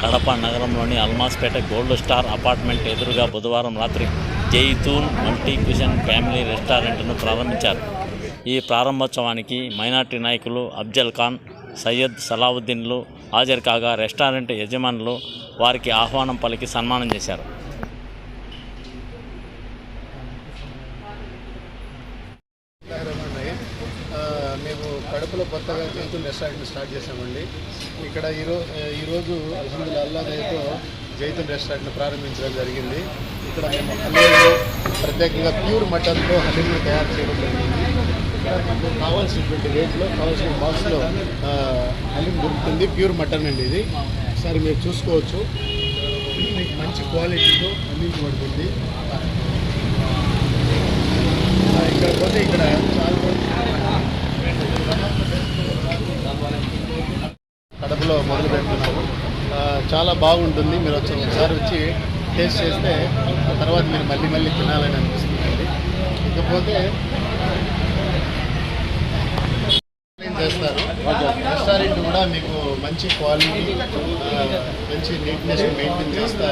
కడప నగరంలోని Almaspet gold star apartment ఎదురుగా బుధవారం రాత్రి జైతూన్ మల్టీ క్యూషన్ ఫ్యామిలీ రెస్టారెంట్ను ప్రారంభించారు. ఈ ప్రారంభోత్సవానికి మైనార్టీ నాయకులు అఫ్జల్ ఖాన్ సయ్యద్ సలావుద్దీన్లు హాజరు కాగా రెస్టారెంట్ యజమానులు వారికి ఆహ్వానం పలికి సన్మానం చేశారు ఉన్నాయి ఆ, మేము కడపలో కొత్తగా జైతున్ రెస్టారెంట్ స్టార్ట్ చేసామండి ఇక్కడ ఈరోజు ఈరోజు అల్లా అల్లాదయతో జైతం రెస్టారెంట్ను ప్రారంభించడం జరిగింది. ఇక్కడ మేము హలీంలో ప్రత్యేకంగా ప్యూర్ మటన్తో హలీంని తయారు చేయడం జరిగింది. ఇక్కడ కావాల్సినటువంటి రేట్లో కావాల్సిన బాక్స్లో హలీం దొరుకుతుంది. ప్యూర్ మటన్ అండి ఇది. ఒకసారి మీరు చూసుకోవచ్చు. మీకు మంచి క్వాలిటీతో అందించబడుతుంది ఇక్కడ పోతే ఇక్కడ చాలా కడపలో మొదలు పెడుతున్నాము. చాలా బాగుంటుంది. మీరు వచ్చి ఒకసారి వచ్చి టేస్ట్ చేస్తే ఆ తర్వాత మీరు మళ్ళీ మళ్ళీ తినాలని అనిపిస్తుంది ఇకపోతే చేస్తారు? రెస్టారెంట్ కూడా మీకు మంచి క్వాలిటీ మంచి నీట్నెస్ మెయింటైన్ చేస్తా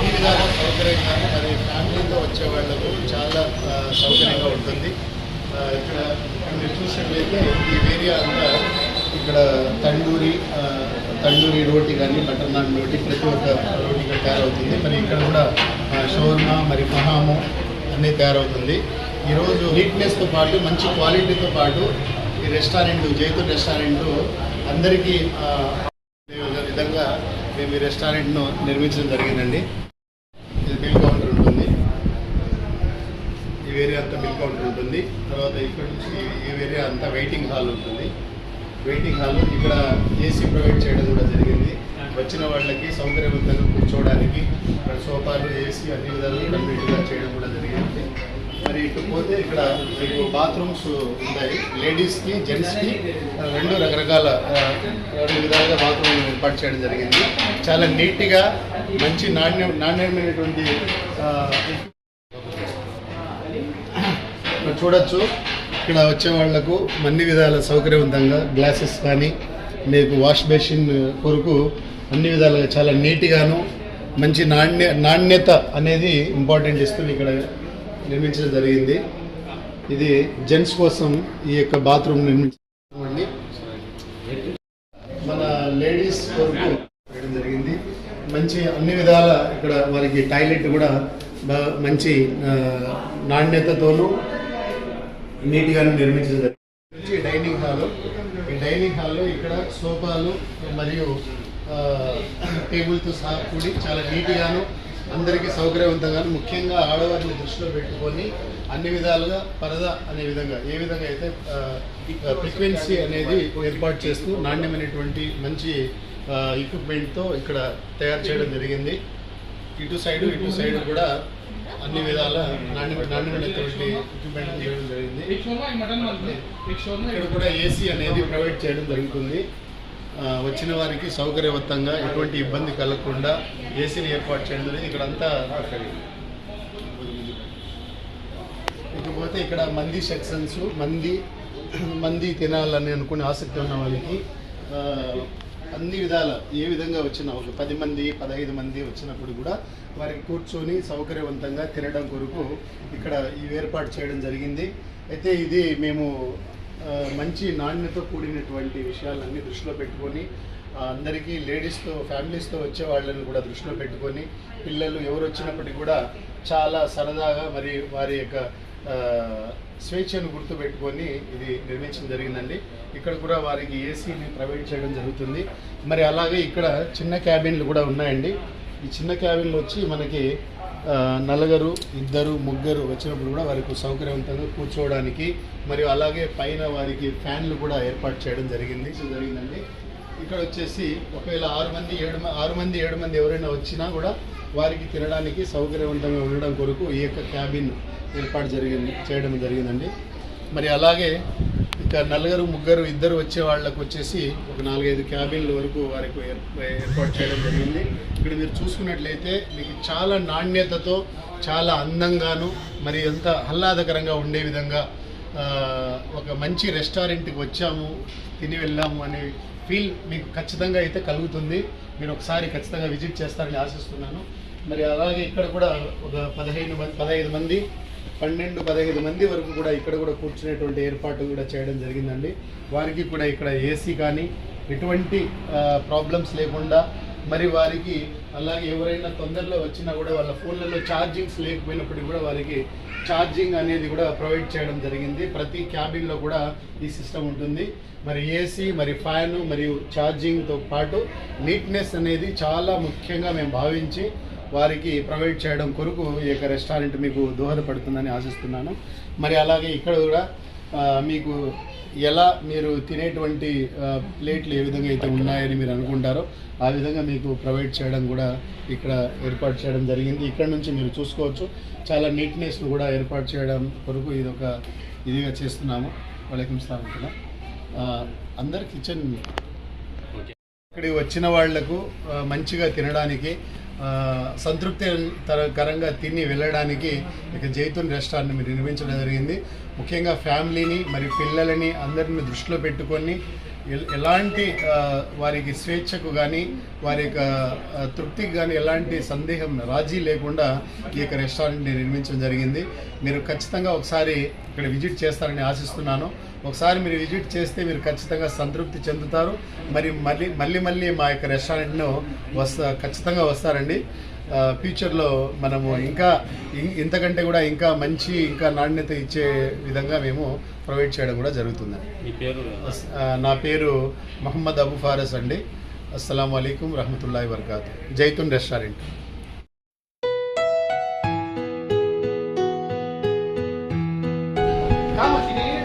ఈ విధంగా సౌకర్యంగా మరి ఫ్యామిలీతో వచ్చే వాళ్ళకు చాలా సౌకర్యంగా ఉంటుంది. ఇక్కడ ఇక్కడ మీరు చూసినట్లయితే ఈ ఏరియా అంతా ఇక్కడ తండూరి తండూరి రోటీ కానీ బటర్ నాన్ రోటీ ప్రతి ఒక్క రోటీ ఇక్కడ తయారవుతుంది. మరి ఇక్కడ కూడా ఆ, షోర్మా మరి ఫహాము అన్నీ తయారవుతుంది. ఈరోజు నీట్నెస్తో పాటు మంచి క్వాలిటీతో పాటు ఈ రెస్టారెంట్ జైతు రెస్టారెంట్ అందరికీ విధంగా మేము ఈ రెస్టారెంట్ను నిర్మించడం జరిగిందండి ఇది బిల్ కౌంటర్ ఉంటుంది వేరే ఏరియా అంతా బిల్ కౌంటర్ ఉంటుంది. తర్వాత ఇక్కడ నుంచి ఈ ఏరియా అంతా వెయిటింగ్ హాల్ ఉంటుంది. వెయిటింగ్ హాల్ ఇక్కడ ఏసీ ప్రొవైడ్ చేయడం కూడా జరిగింది. వచ్చిన వాళ్ళకి సౌకర్యవంతంగా కూర్చోవడానికి ఇక్కడ సోఫాలు ఏసీ అన్ని విధాలుగా కంప్లీట్గా చేయడం కూడా జరిగింది. మరి ఇకపోతే ఇక్కడ మీకు బాత్రూమ్స్ ఉన్నాయి లేడీస్కి జెంట్స్కి రెండు రకరకాల రెండు విధాలుగా బాత్రూమ్ ఏర్పాటు చేయడం జరిగింది. చాలా నీట్గా మంచి నాణ్యం నాణ్యమైనటువంటి ఇక్కడ చూడొచ్చు. ఇక్కడ వచ్చే వాళ్ళకు అన్ని విధాల సౌకర్యవంతంగా గ్లాసెస్ కానీ మీకు వాష్ బేసిన్ కొరకు అన్ని విధాలుగా చాలా నీట్గాను మంచి నాణ్య నాణ్యత అనేది ఇంపార్టెంట్ ఇస్తుంది ఇక్కడ నిర్మించడం జరిగింది. ఇది జెంట్స్ కోసం ఈ యొక్క బాత్రూమ్ నిర్మించండి మన లేడీస్ కొరకు చేయడం జరిగింది. మంచి అన్ని విధాల ఇక్కడ వారికి టాయిలెట్ కూడా బాగా మంచి నాణ్యతతోనూ నీట్గా నిర్మించడం జరిగింది డైనింగ్ హాల్ ఈ డైనింగ్ హాల్లో ఇక్కడ సోఫాలు మరియు టేబుల్తో సహా కూడి చాలా నీట్గాను అందరికీ సౌకర్యవంతంగాను ముఖ్యంగా ఆడవారిని దృష్టిలో పెట్టుకొని అన్ని విధాలుగా పరదా అనే విధంగా ఏ విధంగా అయితే ఫ్రీక్వెన్సీ అనేది ఏర్పాటు చేస్తూ నాణ్యమైనటువంటి మంచి ఎక్విప్మెంట్తో ఇక్కడ తయారు చేయడం జరిగింది. ఇటు సైడ్ ఇటు సైడ్ కూడా అన్ని విధాల నాణ్యమైనటువంటి ఎక్విప్మెంట్ చేయడం జరిగింది ఇక్కడ కూడా ఏసీ అనేది ప్రొవైడ్ చేయడం జరుగుతుంది. వచ్చిన వారికి సౌకర్యవంతంగా ఎటువంటి ఇబ్బంది కలగకుండా ఏసీని ఏర్పాటు చేయడం జరిగింది. ఇక్కడంతా ఇకపోతే ఇక్కడ మంది సెక్షన్స్ మంది మంది తినాలని అనుకునే ఆసక్తి ఉన్న వాళ్ళకి అన్ని విధాల ఏ విధంగా వచ్చిన ఒక పది మంది పదహైదు మంది వచ్చినప్పుడు కూడా వారికి కూర్చొని సౌకర్యవంతంగా తినడం కొరకు ఇక్కడ ఇవి ఏర్పాటు చేయడం జరిగింది. అయితే ఇది మేము మంచి నాణ్యత కూడినటువంటి విషయాలన్నీ దృష్టిలో పెట్టుకొని అందరికీ లేడీస్తో ఫ్యామిలీస్తో వచ్చే వాళ్ళని కూడా దృష్టిలో పెట్టుకొని పిల్లలు ఎవరు వచ్చినప్పటికీ కూడా చాలా సరదాగా మరి వారి యొక్క స్వేచ్ఛను గుర్తుపెట్టుకొని ఇది నిర్మించడం జరిగిందండి. ఇక్కడ కూడా వారికి ఏసీని ప్రొవైడ్ చేయడం జరుగుతుంది. మరి అలాగే ఇక్కడ చిన్న క్యాబిన్లు కూడా ఉన్నాయండి. ఈ చిన్న క్యాబిన్లు వచ్చి మనకి నలుగురు ఇద్దరు ముగ్గురు వచ్చినప్పుడు కూడా వారికి సౌకర్యవంతంగా కూర్చోవడానికి మరియు అలాగే పైన వారికి ఫ్యాన్లు కూడా ఏర్పాటు చేయడం జరిగింది. జరిగిందండి ఇక్కడ వచ్చేసి ఒకవేళ ఆరు మంది ఏడు ఆరు మంది ఏడు మంది ఎవరైనా వచ్చినా కూడా వారికి తినడానికి సౌకర్యవంతంగా ఉండడం కొరకు ఈ యొక్క క్యాబిన్ ఏర్పాటు జరిగింది చేయడం జరిగిందండి. మరి అలాగే ఇక నలుగురు ముగ్గురు ఇద్దరు వచ్చే వాళ్ళకు వచ్చేసి ఒక నాలుగైదు క్యాబిన్ల వరకు వారికి ఏర్పాటు చేయడం జరిగింది. ఇక్కడ మీరు చూసుకున్నట్లయితే మీకు చాలా నాణ్యతతో చాలా అందంగాను మరి ఎంత ఆహ్లాదకరంగా ఉండే విధంగా ఒక మంచి రెస్టారెంట్కి వచ్చాము తిని వెళ్ళాము అనే ఫీల్ మీకు ఖచ్చితంగా అయితే కలుగుతుంది. మీరు ఒకసారి ఖచ్చితంగా విజిట్ చేస్తారని ఆశిస్తున్నాను. మరి అలాగే ఇక్కడ కూడా ఒక పదిహేను మంది పదహైదు మంది పన్నెండు పదహైదు మంది వరకు కూడా ఇక్కడ కూడా కూర్చునేటువంటి ఏర్పాటు కూడా చేయడం జరిగిందండి. వారికి కూడా ఇక్కడ ఏసీ కానీ ఎటువంటి ప్రాబ్లమ్స్ లేకుండా మరి వారికి అలాగే ఎవరైనా తొందరలో వచ్చినా కూడా వాళ్ళ ఫోన్లలో ఛార్జింగ్స్ లేకపోయినప్పటికీ కూడా వారికి ఛార్జింగ్ అనేది కూడా ప్రొవైడ్ చేయడం జరిగింది. ప్రతి క్యాబిన్లో కూడా ఈ సిస్టమ్ ఉంటుంది. మరి ఏసీ మరి ఫ్యాను మరియు ఛార్జింగ్తో పాటు నీట్నెస్ అనేది చాలా ముఖ్యంగా మేము భావించి వారికి ప్రొవైడ్ చేయడం కొరకు ఈ యొక్క రెస్టారెంట్ మీకు దోహదపడుతుందని ఆశిస్తున్నాను. మరి అలాగే ఇక్కడ కూడా మీకు ఎలా మీరు తినేటువంటి ప్లేట్లు ఏ విధంగా అయితే ఉన్నాయని మీరు అనుకుంటారో ఆ విధంగా మీకు ప్రొవైడ్ చేయడం కూడా ఇక్కడ ఏర్పాటు చేయడం జరిగింది. ఇక్కడ నుంచి మీరు చూసుకోవచ్చు. చాలా నీట్నెస్ను కూడా ఏర్పాటు చేయడం కొరకు ఇది ఒక ఇదిగా చేస్తున్నాము. వాళ్ళకి స్థానం అందరు కిచెన్ ఇక్కడికి వచ్చిన వాళ్ళకు మంచిగా తినడానికి సంతృప్తి తర- కరంగా తిని వెళ్ళడానికి ఇక జైతున్ రెస్టారెంట్ మీరు నిర్మించడం జరిగింది. ముఖ్యంగా ఫ్యామిలీని మరి పిల్లలని అందరిని దృష్టిలో పెట్టుకొని ఎలాంటి వారికి స్వేచ్ఛకు కానీ వారి యొక్క తృప్తికి కానీ ఎలాంటి సందేహం రాజీ లేకుండా ఈ యొక్క రెస్టారెంట్ని నిర్మించడం జరిగింది. మీరు ఖచ్చితంగా ఒకసారి ఇక్కడ విజిట్ చేస్తారని ఆశిస్తున్నాను. ఒకసారి మీరు విజిట్ చేస్తే మీరు ఖచ్చితంగా సంతృప్తి చెందుతారు. మరి మళ్ళీ మళ్ళీ మళ్ళీ మా యొక్క రెస్టారెంట్ను వస్తా ఖచ్చితంగా వస్తారండి. ఫ్యూచర్లో మనము ఇంకా ఇంతకంటే కూడా ఇంకా మంచి ఇంకా నాణ్యత ఇచ్చే విధంగా మేము ప్రొవైడ్ చేయడం కూడా జరుగుతుందండి. పేరు? నా పేరు మహమ్మద్ అబు ఫారస్ అండి. అస్సలం అయికం రహమతుల్లాhi వర్కాతు. జైతున్ రెస్టారెంట్. Calma, tirei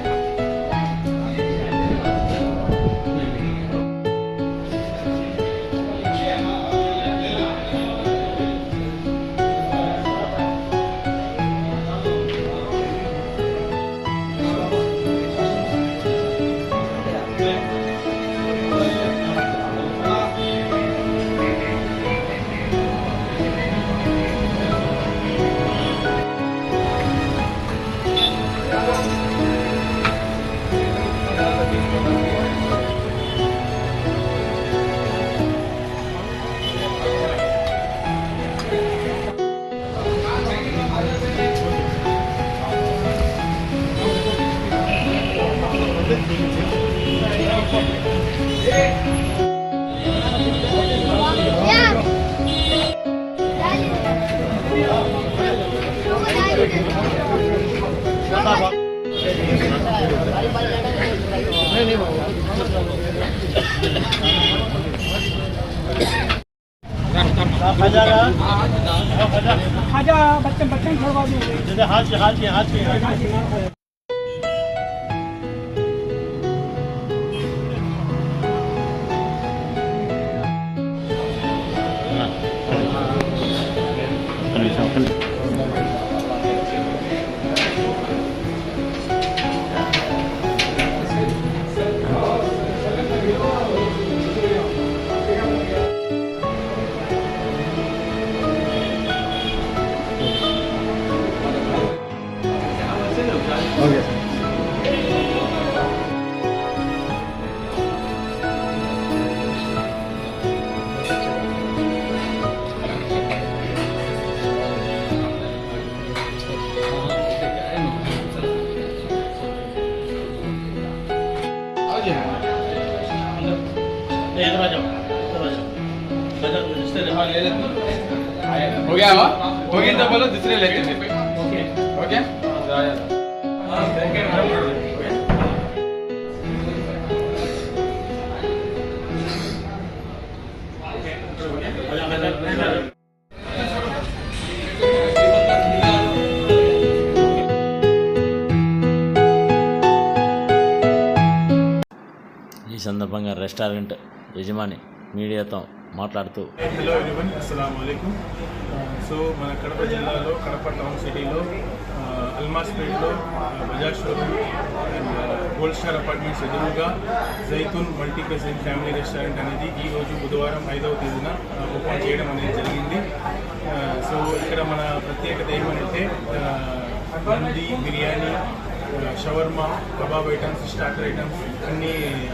खाजा बच्चन बच्चन छोड़वा दो हाथ हाथ हाथ ఈ సందర్భంగా రెస్టారెంట్ యజమాని మీడియాతో మాట్లాడుతూ హలో ఎవ్రీవన్ అస్సలం అయికం సో మన కడప జిల్లాలో కడప టౌన్ సిటీలో అల్మాస్పేట్లో ఆ, Bajaj showroom and uh, gold star apartments ఎదురుగా Zaitoon multi cuisine family restaurant అనేది ఈ రోజు బుధవారం ఐదవ తేదీన uh, ఓపెన్ చేయడం అనేది జరిగింది. Uh, సో ఇక్కడ మన ప్రత్యేకత ఏమంటే ఆ, మంది biryani shawarma kebab items starter items అన్నీ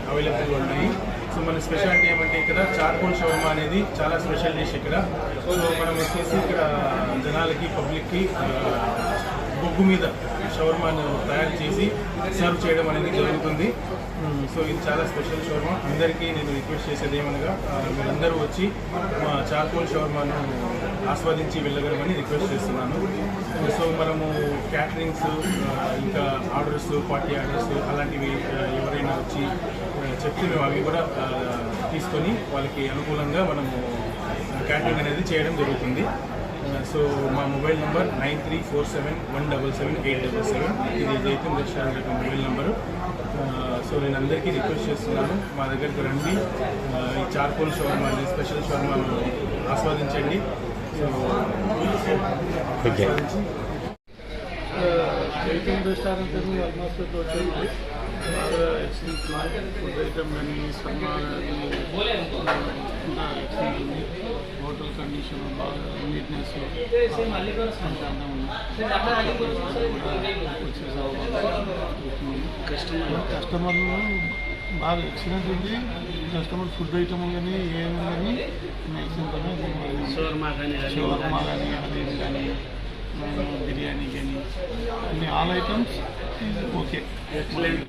అవైలబుల్గా ఉన్నాయి. సో మన స్పెషాలిటీ ఏమంటే ఇక్కడ చార్కోల్ షవర్మా అనేది చాలా స్పెషల్ డిష్ ఇక్కడ. సో మనం వచ్చేసి ఇక్కడ జనాలకి పబ్లిక్కి బొగ్గు మీద షవర్మాను తయారు చేసి సర్వ్ చేయడం అనేది జరుగుతుంది. సో ఇది చాలా స్పెషల్ షవర్మా. అందరికీ నేను రిక్వెస్ట్ చేసేది ఏమనగా మీరందరూ వచ్చి మా చార్కోల్ షవర్మాను ఆస్వాదించి వెళ్ళగలమని రిక్వెస్ట్ చేస్తున్నాను. సో మనము క్యాటరింగ్స్ ఇంకా ఆర్డర్స్ పార్టీ ఆర్డర్స్ అలాంటివి ఎవరైనా వచ్చి చెప్తే మేము అవి కూడా తీసుకొని వాళ్ళకి అనుకూలంగా మనము క్యాటరింగ్ అనేది చేయడం జరుగుతుంది. సో మా mobile number nine three four seven one double seven eight double seven. ఇది జైతున్ రెస్టారెంట్ యొక్క మొబైల్ నెంబరు. సో నేను అందరికీ రిక్వెస్ట్ చేస్తున్నాను. మా దగ్గరికి రండి. ఈ చార్కోల్ షవర్మా అనేది స్పెషల్ షవర్మాను ఆస్వాదించండి. సో చైతన్య రెస్టారెంట్ ఆల్మోస్ట్ వచ్చేది బాగా ఎక్సలెంట్ ఫుడ్ ఐటమ్ కానీ ఉంది హోటల్ కండిషన్ బాగా నీట్నెస్ కస్టమర్ కస్టమర్లు బాగా ఎక్సలెంట్ ఉంది. కస్టమర్ ఫుడ్ ఐటమ్ కానీ ఏమి కానీ ఎక్సలెంట్ షవర్మా కానీ షవర్మా కానీ. అది కానీ బిర్యానీ కానీ. అన్ని all items okay excellent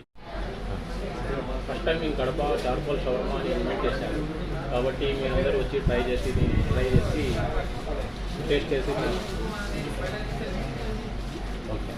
first time మేము కడప చార్కోల్ షవర్మా అని ఇన్వైట్ చేశాను కాబట్టి మీరందరూ వచ్చి ట్రై చేసి ట్రై చేసి టేస్ట్ చేసి ఓకే.